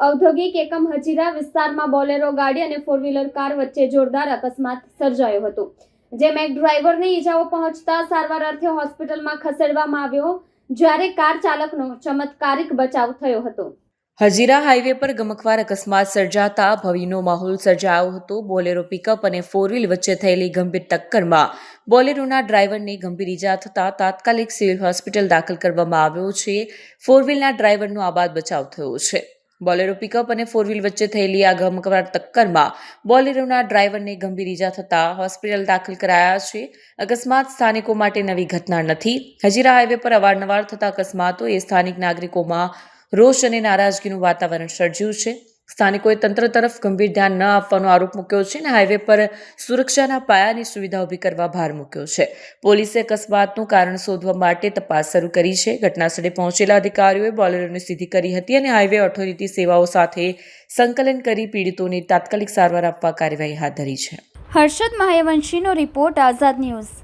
ઔદ્યોગિક એકમ હજીરા વિસ્તારમાં બોલેરો ગાડી અને ફોર વ્હીલર કાર વચ્ચે જોરદાર અકસ્માત સર્જાયો હતો જેમાં એક ડ્રાઈવરને ઈજાઓ પહોંચતા સારવાર અર્થે હોસ્પિટલમાં ખસેડવામાં આવ્યો, જ્યારે કાર ચાલકનો ચમત્કારિક બચાવ થયો હતો. હજીરા હાઈવે પર ગમકવાર અકસ્માત સર્જાતા ભવીનો માહોલ સર્જાયો હતો. બોલેરો પિકઅપ અને ફોર વ્હીલ વચ્ચે થયેલી ગંભીર ટક્કરમાં બોલેરોના ડ્રાઈવરને ગંભીર ઈજા થતાં તાત્કાલિક સિવિલ હોસ્પિટલ દાખલ કરવામાં આવ્યો છે. ફોર ડ્રાઈવરનો આબાદ બચાવ થયો છે. બોલેરો પિકઅપ અને ફોર વ્હીલ વચ્ચે થયેલી આ ગમકવાર ટક્કરમાં બોલેરોના ડ્રાઈવરને ગંભીર ઈજા થતાં હોસ્પિટલ દાખલ કરાયા છે. અકસ્માત સ્થાનિકો માટે નવી ઘટના નથી. હજીરા હાઈવે પર અવારનવાર થતા એ સ્થાનિક નાગરિકોમાં રોષ અને નારાજગીનું વાતાવરણ સર્જ્યું છે. સ્થાનિકોએ તંત્ર તરફ ગંભીર ધ્યાન ન આપવાનો આરોપ મૂક્યો છે અને હાઈવે પર સુરક્ષાના પાયાની સુવિધા ઊભી કરવા ભાર મૂક્યો છે. પોલીસે અકસ્માતનું કારણ શોધવા માટે તપાસ શરૂ કરી છે. ઘટનાસ્થળે પહોંચેલા અધિકારીઓએ બોલેરોને સીધી કરી હતી અને હાઈવે ઓથોરિટી સેવાઓ સાથે સંકલન કરી પીડિતોને તાત્કાલિક સારવાર આપવા કાર્યવાહી હાથ ધરી છે. હર્ષદ મહાયવંશીનો રિપોર્ટ આઝાદ ન્યૂઝ.